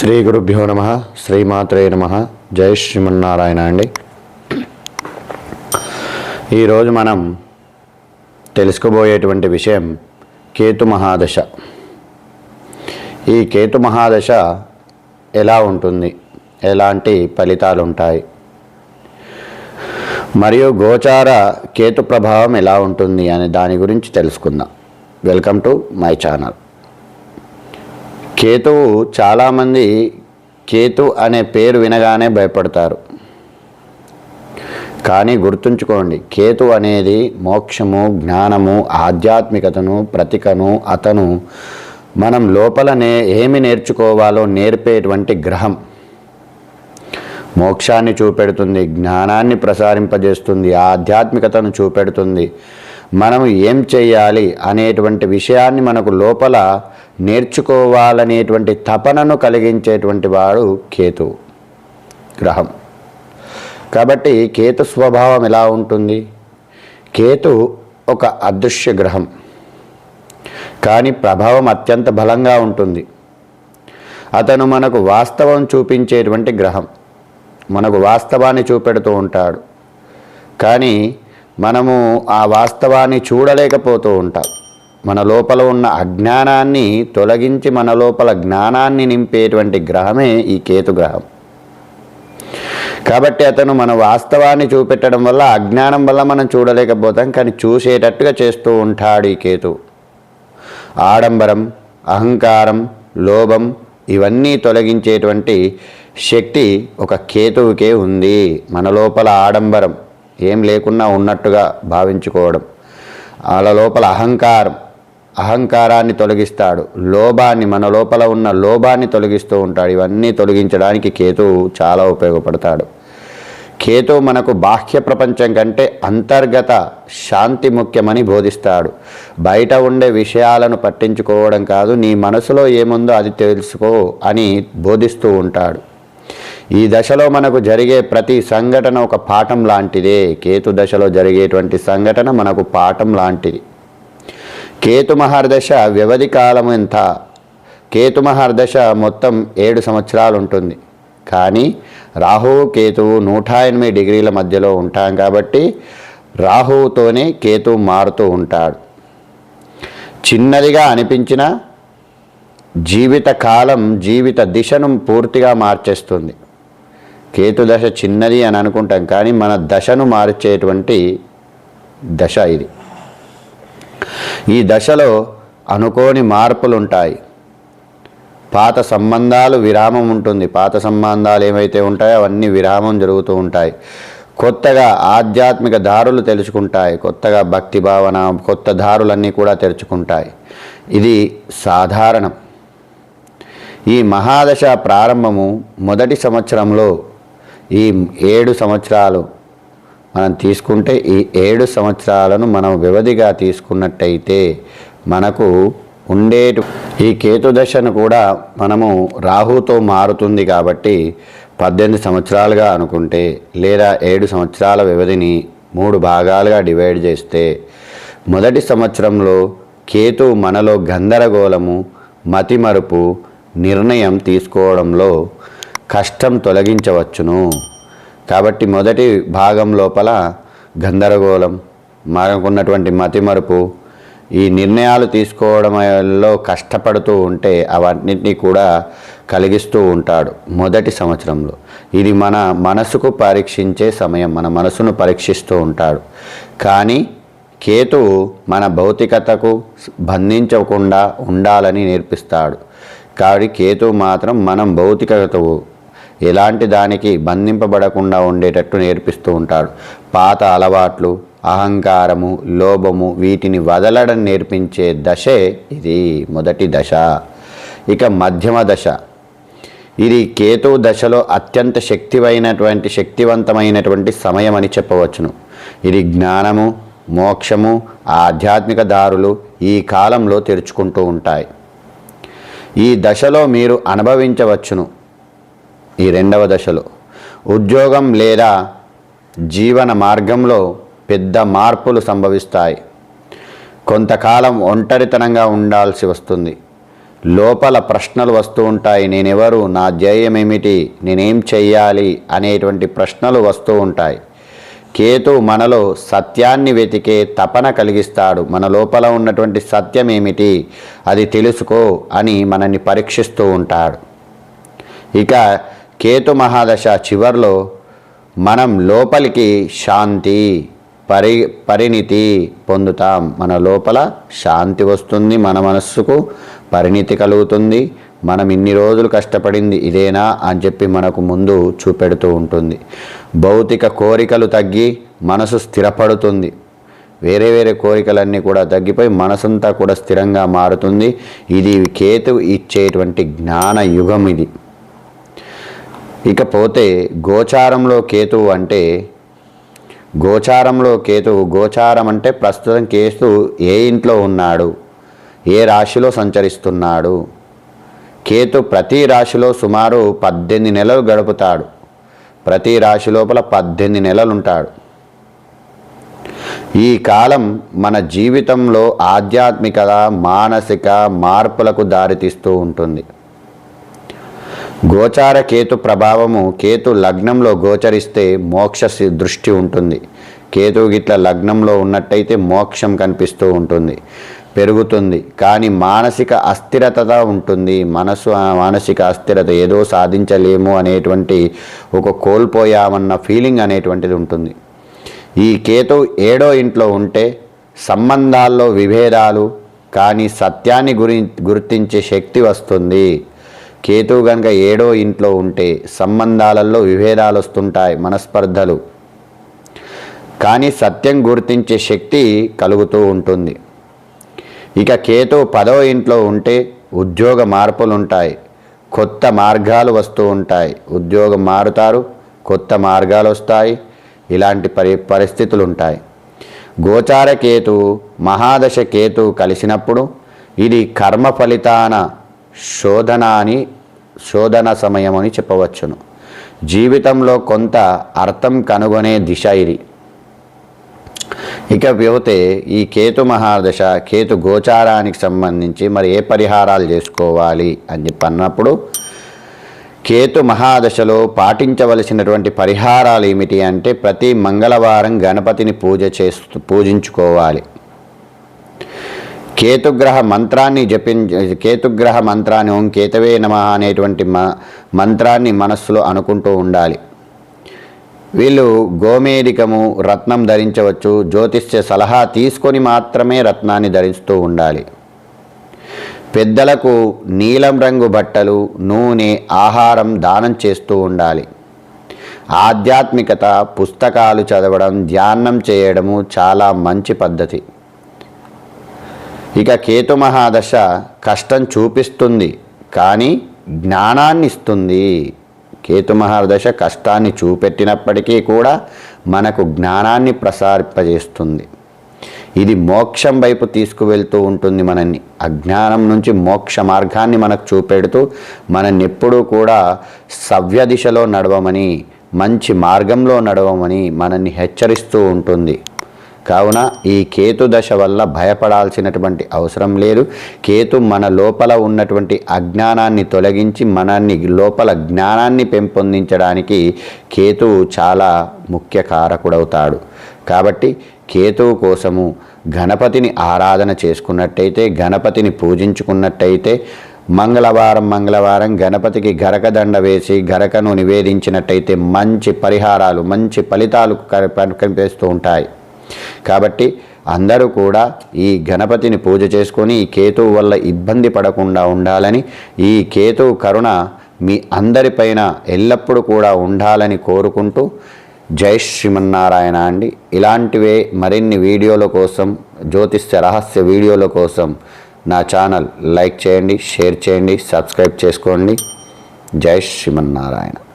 శ్రీ గురుభ్యో నమ శ్రీమాత్రే నమ. జయ శ్రీమన్నారాయణ అండి. ఈరోజు మనం తెలుసుకోబోయేటువంటి విషయం కేతు మహాదశ. ఈ కేతు మహాదశ ఎలా ఉంటుంది? ఎలాంటి ఫలితాలు ఉంటాయి మరియు గోచార కేతు ప్రభావం ఎలా ఉంటుంది అనే దాని గురించి తెలుసుకుందాం. Welcome to my channel. కేతువు చాలామంది కేతు అనే పేరు వినగానే భయపడతారు. కానీ గుర్తుంచుకోండి కేతు అనేది మోక్షము జ్ఞానము ఆధ్యాత్మికతను ప్రతికను అతను మనం లోపలనే ఏమి నేర్చుకోవాలో నేర్పేటువంటి గ్రహం. మోక్షాన్ని చూపెడుతుంది జ్ఞానాన్ని ప్రసారింపజేస్తుంది ఆధ్యాత్మికతను చూపెడుతుంది. మనం ఏం చేయాలి అనేటువంటి విషయాన్ని మనకు లోపల నేర్చుకోవాలనేటువంటి తపనను కలిగించేటువంటి వాడు కేతు. గ్రహం. కాబట్టి కేతు స్వభావం ఎలా ఉంటుంది? కేతు ఒక అదృశ్య గ్రహం. కానీ ప్రభావం అత్యంత బలంగా ఉంటుంది. అతను మనకు వాస్తవం చూపించేటువంటి గ్రహం. మనకు వాస్తవాన్ని చూపెడుతూ ఉంటాడు. కానీ మనము ఆ వాస్తవాన్ని చూడలేకపోతూ ఉంటాం. మన లోపల ఉన్న అజ్ఞానాన్ని తొలగించి మన లోపల జ్ఞానాన్ని నింపేటువంటి గ్రహమే ఈ కేతు గ్రహం. కాబట్టి అతను మన వాస్తవాన్ని చూపెట్టడం వల్ల అజ్ఞానం వల్ల మనం చూడలేకపోతాం కానీ చూసేటట్టుగా చేస్తూ ఉంటాడు ఈ కేతు. ఆడంబరం అహంకారం లోభం ఇవన్నీ తొలగించేటువంటి శక్తి ఒక కేతువుకే ఉంది. మన లోపల ఆడంబరం ఏం లేకున్నా ఉన్నట్టుగా భావించుకోవడం. వాళ్ళ లోపల అహంకారం అహంకారాన్ని తొలగిస్తాడు. లోభాన్ని మన లోపల ఉన్న లోభాన్ని తొలగిస్తూ ఉంటాడు. ఇవన్నీ తొలగించడానికి కేతువు చాలా ఉపయోగపడతాడు. కేతు మనకు బాహ్య ప్రపంచం కంటే అంతర్గత శాంతి ముఖ్యమని బోధిస్తాడు. బయట ఉండే విషయాలను పట్టించుకోవడం కాదు నీ మనసులో ఏముందో అది తెలుసుకో అని బోధిస్తూ ఉంటాడు. ఈ దశలో మనకు జరిగే ప్రతి సంఘటన ఒక పాఠం లాంటిదే. కేతు దశలో జరిగేటువంటి సంఘటన మనకు పాఠం లాంటిది. కేతు మహర్దశ వ్యవధి కాలం ఎంత? కేతు మహర్దశ మొత్తం ఏడు సంవత్సరాలు ఉంటుంది కానీ రాహువు కేతువు నూట ఎనిమిది డిగ్రీల మధ్యలో ఉంటాం కాబట్టి రాహువుతోనే కేతు మారుతూ ఉంటాడు. చిన్నదిగా అనిపించిన జీవిత కాలం జీవిత దిశను పూర్తిగా మార్చేస్తుంది. కేతు దశ చిన్నది అని అనుకుంటాం కానీ మన దశను మార్చేటువంటి దశ ఇది. ఈ దశలో అనుకోని మార్పులు ఉంటాయి పాత సంబంధాలు విరామం ఉంటుంది. పాత సంబంధాలు ఏమైతే ఉంటాయో అవన్నీ విరామం జరుగుతూ ఉంటాయి. కొత్తగా ఆధ్యాత్మిక దారులు తెలుసుకుంటాయి. కొత్తగా భక్తి భావన కొత్త దారులన్నీ కూడా తెరుచుకుంటాయి. ఇది సాధారణం. ఈ మహాదశ ప్రారంభము మొదటి సంవత్సరంలో ఈ ఏడు సంవత్సరాలు మనం తీసుకుంటే ఈ ఏడు సంవత్సరాలను మనం వ్యవధిగా తీసుకున్నట్టయితే మనకు ఉండేటు ఈ కేతు దశను కూడా మనము రాహుతో మారుతుంది కాబట్టి పద్దెనిమిది సంవత్సరాలుగా అనుకుంటే లేదా ఏడు సంవత్సరాల వ్యవధిని మూడు భాగాలుగా డివైడ్ చేస్తే మొదటి సంవత్సరంలో కేతు మనలో గందరగోళము మతిమరుపు నిర్ణయం తీసుకోవడంలో కష్టం తొలగించవచ్చును. కాబట్టి మొదటి భాగం లోపల గందరగోళం మనకున్నటువంటి మతిమరుపు ఈ నిర్ణయాలు తీసుకోవడంలో కష్టపడుతూ ఉంటే అవన్నింటినీ కూడా కలిగిస్తూ ఉంటాడు మొదటి సంవత్సరంలో. ఇది మన మనసుకు పరీక్షించే సమయం మన మనసును పరీక్షిస్తూ ఉంటాడు. కానీ కేతువు మన భౌతికతకు బంధించకుండా ఉండాలని నేర్పిస్తాడు. కాబట్టి కేతు మాత్రం మనం భౌతికతకు ఎలాంటి దానికి బంధింపబడకుండా ఉండేటట్టు నేర్పిస్తూ ఉంటాడు. పాత అలవాట్లు అహంకారము లోభము వీటిని వదలడం నేర్పించే దశే ఇది మొదటి దశ. ఇక మధ్యమ దశ. ఇది కేతు దశలో అత్యంత శక్తివైనటువంటి శక్తివంతమైనటువంటి సమయం అని చెప్పవచ్చును. ఇది జ్ఞానము మోక్షము ఆధ్యాత్మిక దారులు ఈ కాలంలో తెరుచుకుంటూ ఉంటాయి. ఈ దశలో మీరు అనుభవించవచ్చును. ఈ రెండవ దశలో ఉద్యోగం లేదా జీవన మార్గంలో పెద్ద మార్పులు సంభవిస్తాయి. కొంతకాలం ఒంటరితనంగా ఉండాల్సి వస్తుంది. లోపల ప్రశ్నలు వస్తూ ఉంటాయి. నేనెవరు? నా ధ్యేయం ఏమిటి? నేనేం చెయ్యాలి? అనేటువంటి ప్రశ్నలు వస్తూ ఉంటాయి. కేతు మనలో సత్యాన్ని వెతికే తపన కలిగిస్తాడు. మన లోపల ఉన్నటువంటి సత్యం ఏమిటి? అది తెలుసుకో అని మనల్ని పరీక్షిస్తూ ఉంటాడు. ఇక కేతు మహాదశ చివర్లో మనం లోపలికి శాంతి పరి పరిణితి పొందుతాం. మన లోపల శాంతి వస్తుంది మన మనస్సుకు పరిణితి కలుగుతుంది. మనం ఇన్ని రోజులు కష్టపడింది ఇదేనా అని చెప్పి మనకు ముందు చూపెడుతూ ఉంటుంది. భౌతిక కోరికలు తగ్గి మనసు స్థిరపడుతుంది. వేరే వేరే కోరికలన్నీ కూడా తగ్గిపోయి మనసంతా కూడా స్థిరంగా మారుతుంది. ఇది కేతు ఇచ్చేటువంటి జ్ఞాన యుగం ఇది. ఇకపోతే గోచారంలో కేతువు అంటే గోచారంలో కేతువు గోచారం అంటే ప్రస్తుతం కేతు ఏ ఇంట్లో ఉన్నాడు? ఏ రాశిలో సంచరిస్తున్నాడు? కేతు ప్రతి రాశిలో సుమారు పద్దెనిమిది నెలలు గడుపుతాడు. ప్రతి రాశి లోపల పద్దెనిమిది నెలలు ఉంటాడు ఈ కాలం మన జీవితంలో ఆధ్యాత్మికత మానసిక మార్పులకు దారితీస్తూ ఉంటుంది. గోచార కేతు ప్రభావము కేతు లగ్నంలో గోచరిస్తే మోక్ష సి- దృష్టి ఉంటుంది. కేతు గిట్ల లగ్నంలో ఉన్నట్టయితే మోక్షం కనిపిస్తూ ఉంటుంది. పెరుగుతుంది. కానీ మానసిక అస్థిరత ఉంటుంది. మనసు మానసిక అస్థిరత ఏదో సాధించలేము అనేటువంటి ఒక కోల్పోయామన్న ఫీలింగ్ అనేటువంటిది ఉంటుంది. ఈ కేతు ఏడో ఇంట్లో ఉంటే సంబంధాల్లో విభేదాలు కానీ సత్యాన్ని గురి గుర్తించే శక్తి వస్తుంది. కేతు కనుక ఏడో ఇంట్లో ఉంటే సంబంధాలలో విభేదాలు వస్తుంటాయి మనస్పర్ధలు. కానీ సత్యం గుర్తించే శక్తి కలుగుతూ ఉంటుంది. ఇక కేతు పదో ఇంట్లో ఉంటే ఉద్యోగ మార్పులు ఉంటాయి కొత్త మార్గాలు వస్తూ ఉంటాయి. ఉద్యోగం మారుతారు కొత్త మార్గాలు వస్తాయి ఇలాంటి పరి పరిస్థితులు ఉంటాయి గోచార కేతు మహాదశ కేతు కలిసినప్పుడు ఇది కర్మ ఫలితాన శోధన అని శోధన సమయం అని చెప్పవచ్చును. జీవితంలో కొంత అర్థం కనుగొనే దిశ ఇది. ఇక పోతే ఈ కేతు మహాదశ కేతు గోచారానికి సంబంధించి మరి ఏ పరిహారాలు చేసుకోవాలి అని చెప్పి అన్నప్పుడు కేతు మహాదశలో పాటించవలసినటువంటి పరిహారాలు ఏమిటి అంటే ప్రతి మంగళవారం గణపతిని పూజ చేస్తూ పూజించుకోవాలి. కేతుగ్రహ మంత్రాన్ని జపించ కేతుగ్రహ మంత్రాన్ని ఓం కేతవే నమ అనేటువంటి మ మంత్రాన్ని మనస్సులో అనుకుంటూ ఉండాలి. వీళ్ళు గోమేరికము రత్నం ధరించవచ్చు జ్యోతిష్య సలహా తీసుకొని మాత్రమే రత్నాన్ని ధరిస్తూ ఉండాలి. పెద్దలకు నీలం రంగు బట్టలు నూనె ఆహారం దానం చేస్తూ ఉండాలి. ఆధ్యాత్మికత పుస్తకాలు చదవడం ధ్యానం చేయడము చాలా మంచి పద్ధతి. ఇక కేతు మహాదశ కష్టం చూపిస్తుంది కానీ జ్ఞానాన్ని ఇస్తుంది కేతు మహాదశ కష్టాన్ని చూపెట్టినప్పటికీ కూడా మనకు జ్ఞానాన్ని ప్రసారింపజేస్తుంది. ఇది మోక్షం వైపు తీసుకువెళ్తూ ఉంటుంది మనల్ని. అజ్ఞానం నుంచి మోక్ష మార్గాన్ని మనకు చూపెడుతూ మనల్ని ఎప్పుడూ కూడా సవ్య దిశలో నడవమని మంచి మార్గంలో నడవమని మనల్ని హెచ్చరిస్తూ ఉంటుంది. కావున ఈ కేతు దశ వల్ల భయపడాల్సినటువంటి అవసరం లేదు. కేతు మన లోపల ఉన్నటువంటి అజ్ఞానాన్ని తొలగించి మనల్ని లోపల జ్ఞానాన్ని పెంపొందించడానికి కేతు చాలా ముఖ్య కారకుడవుతాడు. కాబట్టి కేతువు కోసము గణపతిని ఆరాధన చేసుకున్నట్టయితే గణపతిని పూజించుకున్నట్టయితే మంగళవారం మంగళవారం గణపతికి గరకదండ వేసి గరకను నివేదించినట్టయితే మంచి పరిహారాలు మంచి ఫలితాలు కనిపిస్తూ ఉంటాయి. కాబట్టి అందరూ కూడా ఈ గణపతిని పూజ చేసుకొని ఈ కేతువు వల్ల ఇబ్బంది పడకుండా ఉండాలని ఈ కేతువు కరుణ మీ అందరిపైన ఎల్లప్పుడూ కూడా ఉండాలని కోరుకుంటూ జై శ్రీమన్నారాయణ అండి. ఇలాంటివే మరిన్ని వీడియోల కోసం జ్యోతిష్య రహస్య వీడియోల కోసం నా ఛానల్ లైక్ చేయండి షేర్ చేయండి సబ్స్క్రైబ్ చేసుకోండి. జై శ్రీమన్నారాయణ.